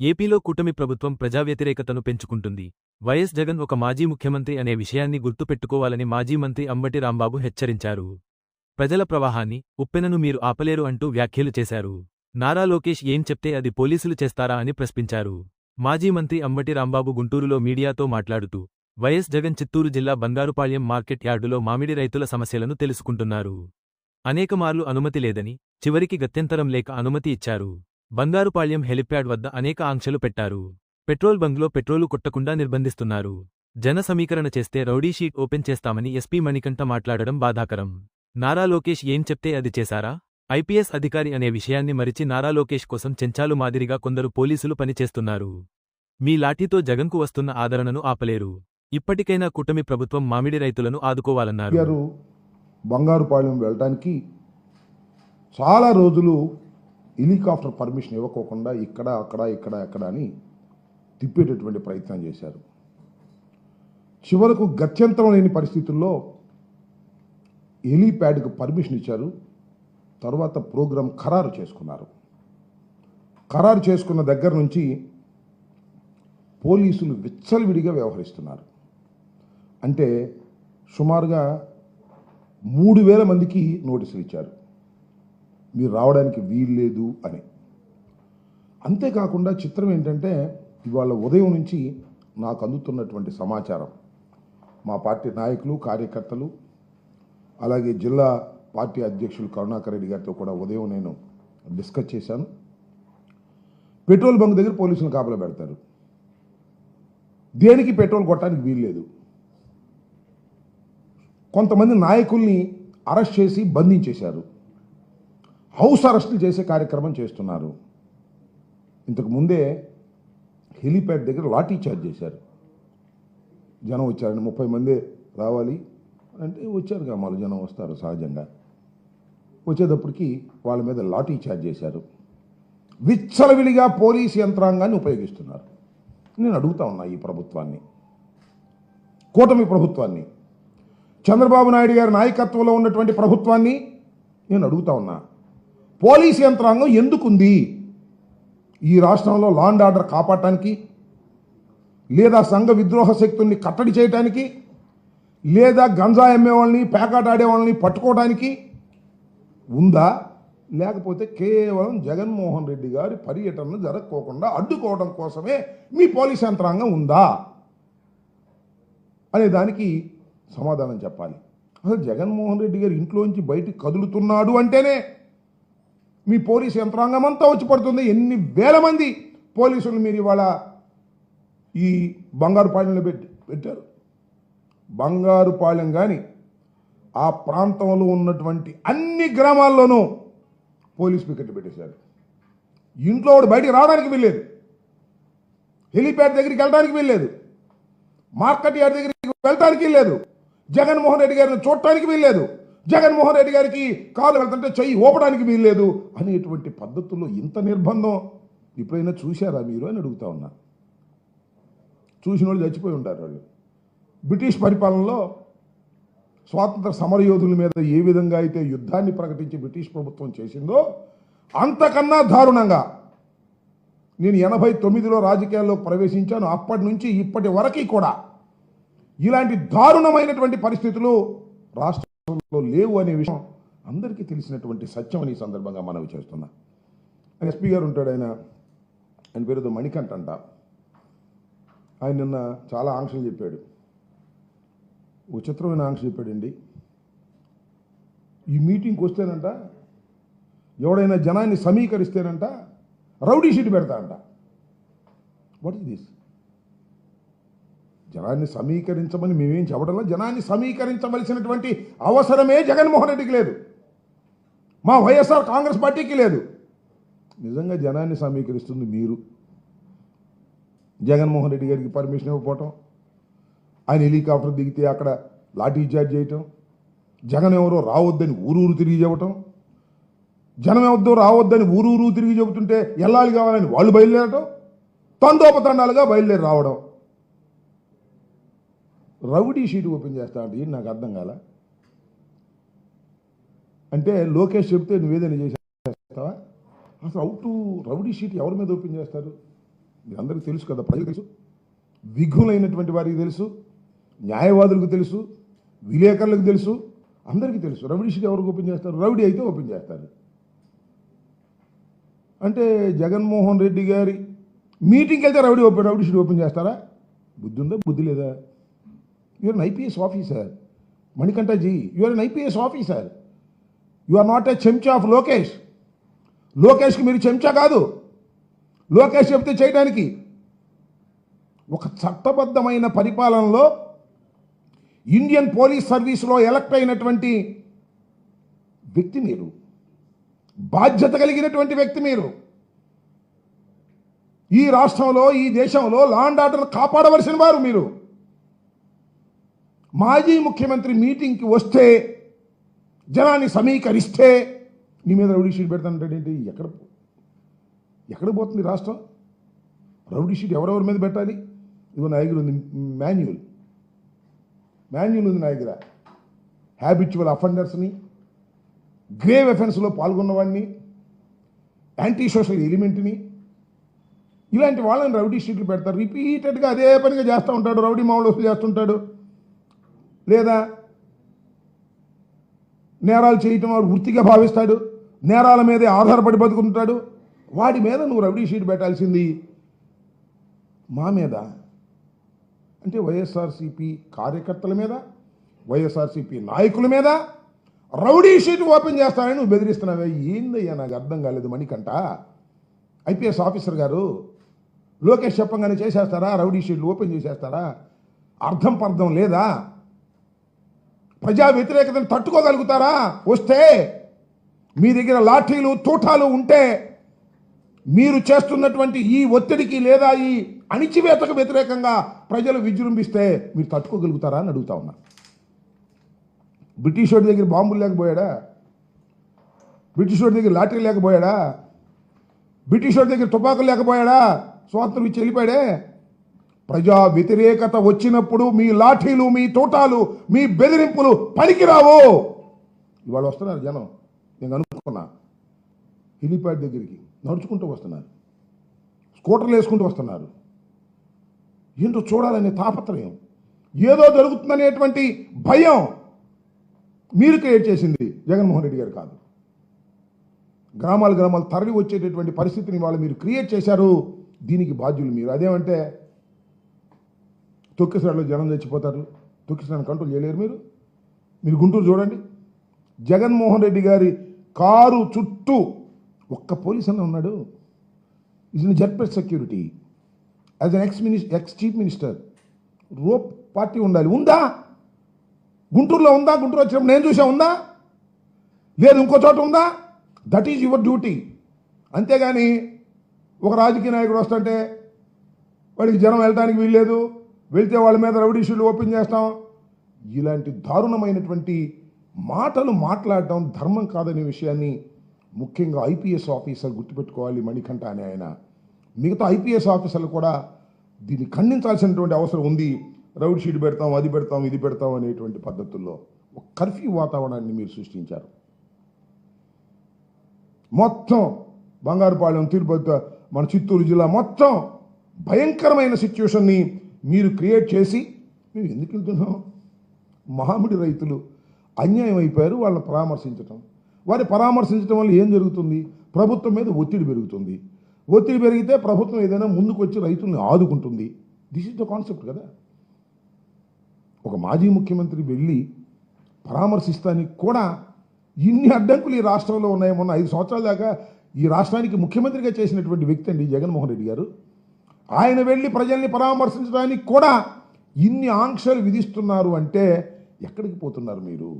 ఏపీలో కూటమి ప్రభుత్వం ప్రజా వ్యతిరేకతను పెంచుకుంటుంది. వైఎస్ జగన్ ఒక మాజీ ముఖ్యమంత్రి అనే విషయాన్ని గుర్తుపెట్టుకోవాలని మాజీ మంత్రి అంబటి రాంబాబు హెచ్చరించారు. ప్రజల ప్రవాహాన్ని ఉప్పెనను మీరు ఆపలేరు అంటూ వ్యాఖ్యలు చేశారు. నారా లోకేష్ ఏం చెప్తే అది పోలీసులు చేస్తారా అని ప్రశ్నించారు. మాజీ మంత్రి అంబటి రాంబాబు గుంటూరులో మీడియాతో మాట్లాడుతూ వైఎస్ జగన్ చిత్తూరు జిల్లా బంగారుపాళ్యం మార్కెట్ యార్డులో మామిడి రైతుల సమస్యలను తెలుసుకుంటున్నారు. అనేకమార్లు అనుమతి లేదని చివరికి గత్యంతరం లేక అనుమతి ఇచ్చారు. బంగారుపాళ్యం హెలిప్యాడ్ వద్ద అనేక ఆంక్షలు పెట్టారు. పెట్రోల్ బంక్లో పెట్రోలు కొట్టకుండా నిర్బంధిస్తున్నారు. జన సమీకరణ చేస్తే రౌడీ షీట్ ఓపెన్ చేస్తామని ఎస్పీ మణికంఠ మాట్లాడడం బాధాకరం. నారా లోకేష్ ఏం చెప్తే అది చేశారా? ఐపీఎస్ అధికారి అనే విషయాన్ని మరిచి నారా లోకేష్ కోసం చెంచాలు మాదిరిగా కొందరు పోలీసులు పనిచేస్తున్నారు. మీ లాఠీతో జగన్కు వస్తున్న ఆదరణను ఆపలేరు. ఇప్పటికైనా కూటమి ప్రభుత్వం మామిడి రైతులను ఆదుకోవాలన్నారు. గారు బంగారుపాలెం చాలా రోజులు హెలికాప్టర్ పర్మిషన్ ఇవ్వకోకుండా ఇక్కడ అక్కడ ఇక్కడ అక్కడ అని తిప్పేటటువంటి ప్రయత్నం చేశారు. చివరకు గత్యంతరం లేని పరిస్థితుల్లో హెలీప్యాడ్కు పర్మిషన్ ఇచ్చారు. తర్వాత ప్రోగ్రాం ఖరారు చేసుకున్నారు. ఖరారు చేసుకున్న దగ్గర నుంచి పోలీసులు విచ్చలవిడిగా వ్యవహరిస్తున్నారు. అంటే సుమారుగా మూడు వేల మందికి నోటీసులు ఇచ్చారు. మీరు రావడానికి వీల్లేదు అని. అంతేకాకుండా చిత్రం ఏంటంటే ఇవాళ ఉదయం నుంచి నాకు అందుతున్నటువంటి సమాచారం. మా పార్టీ నాయకులు కార్యకర్తలు అలాగే జిల్లా పార్టీ అధ్యక్షులు కరుణాకర్ రెడ్డి గారితో కూడా ఉదయం నేను డిస్కస్ చేశాను. పెట్రోల్ బంక్ దగ్గర పోలీసులు కాపలా పెడతారు. దేనికి పెట్రోల్ కొట్టడానికి వీల్లేదు. కొంతమంది నాయకుల్ని అరెస్ట్ చేసి బంధించేశారు. హౌస్ అరెస్టులు చేసే కార్యక్రమం చేస్తున్నారు. ఇంతకు ముందే హెలీప్యాడ్ దగ్గర లాఠీ చార్జ్ చేశారు. జనం వచ్చారండి ముప్పై మంది రావాలి అంటే వచ్చారు కామాలు జనం వస్తారు సహజంగా. వచ్చేటప్పటికి వాళ్ళ మీద లాఠీ చార్జ్ చేశారు. విచ్చలవిడిగా పోలీస్ యంత్రాంగాన్ని ఉపయోగిస్తున్నారు. నేను అడుగుతా ఉన్నా ఈ ప్రభుత్వాన్ని. కూటమి ప్రభుత్వాన్ని. చంద్రబాబు నాయుడు గారి నాయకత్వంలో ఉన్నటువంటి ప్రభుత్వాన్ని నేను అడుగుతా ఉన్నా. పోలీస్ యంత్రాంగం ఎందుకుంది? ఈ రాష్ట్రంలో లా అండ్ ఆర్డర్ కాపాడటానికి లేదా సంఘ విద్రోహ శక్తుల్ని కట్టడి చేయటానికి లేదా గంజా అమ్మే వాళ్ళని పేకాట ఆడే వాళ్ళని పట్టుకోవడానికి ఉందా? లేకపోతే కేవలం జగన్మోహన్ రెడ్డి గారి పర్యటన జరగకోకుండా అడ్డుకోవడం కోసమే మీ పోలీస్ యంత్రాంగం ఉందా? అనే దానికి సమాధానం చెప్పాలి. అసలు జగన్మోహన్ రెడ్డి గారు ఇంట్లోంచి బయటికి కదులుతున్నాడు అంటేనే మీ పోలీస్ యంత్రాంగం అంతా వచ్చి పడుతుంది. ఎన్ని వేల మంది పోలీసులు మీరు ఇవాళ ఈ బంగారుపాలెంలో పెట్టి పెట్టారు? బంగారుపాలెం కానీ ఆ ప్రాంతంలో ఉన్నటువంటి అన్ని గ్రామాల్లోనూ పోలీస్ పికెట్లు పెట్టేశారు. ఇంట్లో వాడు బయటికి రావడానికి వెళ్ళలేదు హెలిప్యాడ్ దగ్గరికి వెళ్ళడానికి వెళ్ళలేదు మార్కెట్ యార్డ్ దగ్గరికి వెళ్ళడానికి వెళ్ళలేదు జగన్మోహన్ రెడ్డి గారిని చూడటానికి వెళ్ళలేదు జగన్మోహన్ రెడ్డి గారికి కాలు వెళ్తుంటే చెయ్యి ఓపడానికి వీల్లేదు అనేటువంటి పద్ధతుల్లో ఇంత నిర్బంధం ఎప్పుడైనా చూశారా మీరు అని అడుగుతా ఉన్నా. చూసిన వాళ్ళు చచ్చిపోయి ఉంటారు వాళ్ళు. బ్రిటిష్ పరిపాలనలో స్వాతంత్ర సమరయోధుల మీద ఏ విధంగా అయితే యుద్ధాన్ని ప్రకటించి బ్రిటిష్ ప్రభుత్వం చేసిందో అంతకన్నా దారుణంగా నేను ఎనభై తొమ్మిదిలో రాజకీయాల్లో ప్రవేశించాను. అప్పటి నుంచి ఇప్పటి వరకు కూడా ఇలాంటి దారుణమైనటువంటి పరిస్థితులు రాష్ట్రంలో లేవు అనే విషయం అందరికీ తెలిసినటువంటి సత్యం అని ఈ సందర్భంగా మనవి చేస్తున్నా. ఎస్పీ గారు ఉంటాడు ఆయన. ఆయన పేరుతో మణికంఠ అంట. ఆయన నిన్న చాలా ఆంక్షలు చెప్పాడు. విచిత్రమైన ఆంక్ష చెప్పాడండి. ఈ మీటింగ్కి వస్తేనంట ఎవడైనా జనాన్ని సమీకరిస్తేనంట రౌడీ షీట్ పెడతాడంట. వాట్ ఇస్ దిస్ జనాన్ని సమీకరించమని మేమేం చెప్పడంలో? జనాన్ని సమీకరించవలసినటువంటి అవసరమే జగన్మోహన్ రెడ్డికి లేదు. మా వైఎస్ఆర్ కాంగ్రెస్ పార్టీకి లేదు. నిజంగా జనాన్ని సమీకరిస్తుంది మీరు. జగన్మోహన్ రెడ్డి గారికి పర్మిషన్ ఇవ్వకపోవటం ఆయన హెలికాప్టర్ దిగితే అక్కడ లాఠీ చార్జ్ చేయటం జగన్ ఎవరో రావద్దని ఊరూరు తిరిగి చెప్పటం జనం వద్దు రావద్దని ఊరు ఊరు తిరిగి చెబుతుంటే వెళ్ళాలి కావాలని వాళ్ళు బయలుదేరటం తండోపతండాలుగా బయలుదేరి రావడం. రౌడీ షీట్ ఓపెన్ చేస్తా అంటే నాకు అర్థం కాల? అంటే లోకేష్ చెప్తే నువ్వేదైనా చేసేస్తావా అసలు అవుట్ రౌడీ షీట్ ఎవరి మీద ఓపెన్ చేస్తారు? మీరు తెలుసు కదా ప్రజలు తెలుసు. విఘులైనటువంటి వారికి తెలుసు. న్యాయవాదులకు తెలుసు విలేకరులకు తెలుసు అందరికీ తెలుసు. రౌడీ షీట్ ఎవరికి ఓపెన్ చేస్తారు? రవిడి అయితే ఓపెన్ చేస్తారు. అంటే జగన్మోహన్ రెడ్డి గారి మీటింగ్కి వెళ్తే రవిడి ఓపెన్ రౌడీ ఓపెన్ చేస్తారా? బుద్ధి ఉందా? బుద్ధి లేదా? Your IPS officer Manikantha ji your un IPS officer you are not a చెంచా ఆఫ్ లోకేష్. లోకేష్కి మీరు చెంచా కాదు. లోకేష్ చెప్తే చేయడానికి. ఒక చట్టబద్ధమైన పరిపాలనలో ఇండియన్ పోలీస్ సర్వీస్లో ఎలక్ట్ అయినటువంటి వ్యక్తి మీరు. బాధ్యత కలిగినటువంటి వ్యక్తి మీరు. ఈ రాష్ట్రంలో ఈ దేశంలో లాండ్ ఆర్డర్ కాపాడవలసిన వారు మీరు. మాజీ ముఖ్యమంత్రి మీటింగ్కి వస్తే జనాన్ని సమీకరిస్తే నీ మీద రౌడీ షీట్ పెడతానంటాడేంటి ఎక్కడ ఎక్కడ పోతుంది రాష్ట్రం? రౌడీ షీట్ ఎవరెవరి మీద పెట్టాలి? ఇదిగో నా దగ్గర ఉంది మాన్యువల్ మాన్యుల్ ఉంది నా దగ్గర. హ్యాబిచువల్ అఫెండర్స్ని గ్రేవ్ ఎఫెన్స్లో పాల్గొన్నవాడిని యాంటీ సోషల్ ఎలిమెంట్ని ఇలాంటి వాళ్ళని రౌడీ షీట్లు పెడతారు. రిపీటెడ్గా అదే పనిగా చేస్తూ ఉంటాడు. రౌడీ మామూలు వసూలు చేస్తుంటాడు లేదా నేరాలు చేయటం వాడు వృత్తిగా భావిస్తాడు. నేరాల మీదే ఆధారపడి బతుకుంటాడు వాడి మీద నువ్వు రౌడీ షీట్ పెట్టాల్సింది మా మీద. అంటే వైఎస్ఆర్సీపీ కార్యకర్తల మీద వైఎస్ఆర్సీపీ నాయకుల మీద రౌడీ షీట్ ఓపెన్ చేస్తానని నువ్వు బెదిరిస్తున్నావే. ఏందయ్యా నాకు అర్థం కాలేదు మణికంట ఐపీఎస్ ఆఫీసర్ గారు లోకేష్ చెప్పంగానే చేసేస్తారా? రౌడీ షీట్లు ఓపెన్ చేసేస్తారా? అర్థం పర్థం లేదా? ప్రజా వ్యతిరేకతను తట్టుకోగలుగుతారా? వస్తే మీ దగ్గర లాఠీలు తూటాలు ఉంటే మీరు చేస్తున్నటువంటి ఈ ఒత్తిడికి లేదా ఈ అణిచివేతకు వ్యతిరేకంగా ప్రజలు విజృంభిస్తే మీరు తట్టుకోగలుగుతారా అని అడుగుతా ఉన్నా. బ్రిటిష్ వాడి దగ్గర బాంబులు లేకపోయాడా? బ్రిటిష్ వాడి దగ్గర లాఠీలు లేకపోయాడా? బ్రిటిష్ వాడి దగ్గర తుపాకులు లేకపోయాడా? స్వాతంత్రం ఇచ్చి వెళ్ళిపోయాడే? ప్రజా వ్యతిరేకత వచ్చినప్పుడు మీ లాఠీలు మీ తోటాలు మీ బెదిరింపులు పనికిరావు. ఇవాళ వస్తున్నారు జనం. నేను అనుకున్నా. హెలిప్యాడ్ దగ్గరికి నడుచుకుంటూ వస్తున్నారు. స్కూటర్లు వేసుకుంటూ వస్తున్నారు. ఏంటో చూడాలనే తాపత్రయం? ఏదో జరుగుతుందనేటువంటి భయం మీరు క్రియేట్ చేసింది జగన్మోహన్ రెడ్డి గారు కాదు. గ్రామాలు గ్రామాలు తరలి వచ్చేటటువంటి పరిస్థితిని వాళ్ళు మీరు క్రియేట్ చేశారు దీనికి బాధ్యులు మీరు. అదేమంటే తొక్కిసరాలో జనం చచ్చిపోతారు తొక్కిసరాన్ని కంట్రోల్ చేయలేరు మీరు. మీరు గుంటూరు చూడండి. జగన్మోహన్ రెడ్డి గారి కారు చుట్టూ ఒక్క పోలీస్ అన్న ఉన్నాడు. ఇది జడ్పెట్ security as an ex minis ex chief minister rope party ఉండాలి. ఉందా? గుంటూరులో ఉందా? గుంటూరు వచ్చినప్పుడు నేను చూసా ఉందా? లేదు ఇంకో చోట ఉందా? దట్ ఈజ్ యువర్ డ్యూటీ అంతేగాని ఒక రాజకీయ నాయకుడు వస్తుంటే వాడికి జనం వెళ్ళడానికి వీల్లేదు. వెళ్తే వాళ్ళ మీద రౌడీ ఓపెన్ చేస్తాం. ఇలాంటి దారుణమైనటువంటి మాటలు మాట్లాడటం ధర్మం కాదనే విషయాన్ని ముఖ్యంగా ఐపీఎస్ ఆఫీసర్ గుర్తుపెట్టుకోవాలి మణికంఠ అనే ఆయన. మిగతా ఐపీఎస్ ఆఫీసర్లు కూడా దీన్ని ఖండించాల్సినటువంటి అవసరం ఉంది. రౌడ్ షీట్ పెడతాం అది పెడతాం ఇది పెడతాం అనేటువంటి పద్ధతుల్లో ఒక కర్ఫ్యూ వాతావరణాన్ని మీరు సృష్టించారు. మొత్తం బంగారుపాళెం తిరుపతి మన చిత్తూరు జిల్లా మొత్తం భయంకరమైన సిచ్యువేషన్ని మీరు క్రియేట్ చేసి మేము ఎందుకు వెళ్తున్నాం? మామిడి రైతులు అన్యాయం అయిపోయారు వాళ్ళని పరామర్శించటం. వారి పరామర్శించడం వల్ల ఏం జరుగుతుంది? ప్రభుత్వం మీద ఒత్తిడి పెరుగుతుంది. ఒత్తిడి పెరిగితే ప్రభుత్వం ఏదైనా ముందుకు వచ్చి రైతుల్ని ఆదుకుంటుంది. దిస్ ఇస్ ద కాన్సెప్ట్ కదా. ఒక మాజీ ముఖ్యమంత్రి వెళ్ళి పరామర్శిస్తానికి కూడా ఇన్ని అడ్డంకులు ఈ రాష్ట్రంలో ఉన్నాయి మొన్న ఐదు సంవత్సరాల దాకా ఈ రాష్ట్రానికి ముఖ్యమంత్రిగా చేసినటువంటి వ్యక్తి అండి జగన్మోహన్ రెడ్డి గారు. ఆయన వెళ్ళి ప్రజల్ని పరామర్శించడానికి కూడా ఇన్ని ఆంక్షలు విధిస్తున్నారు అంటే ఎక్కడికి పోతున్నారు మీరు?